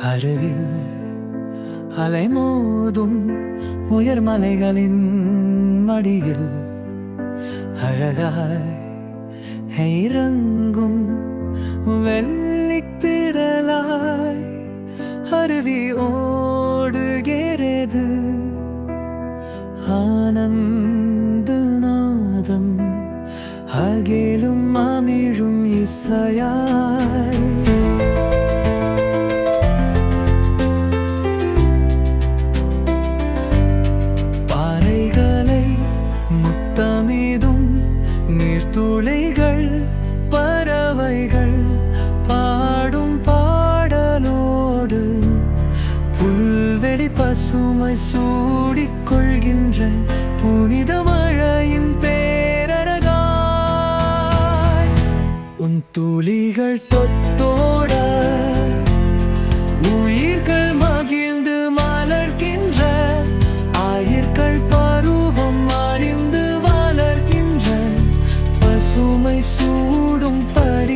அருவில் அலைமோதும் உயர் மலைகளின் மடியில் அழகாய் இறங்கும் வெள்ளித்திரளாய் அருவி ஓடுகிறது. ஆனந்த நாதம் அகிலும் அமிழும் இசையாய் துளைகள் பறவைகள் பாடும் பாடலோடு புல்வெளி பசுமை சூடிக்கொள்கின்ற புனித மழையின் பேரழகாய் உன் துளிகள் தொத்தோட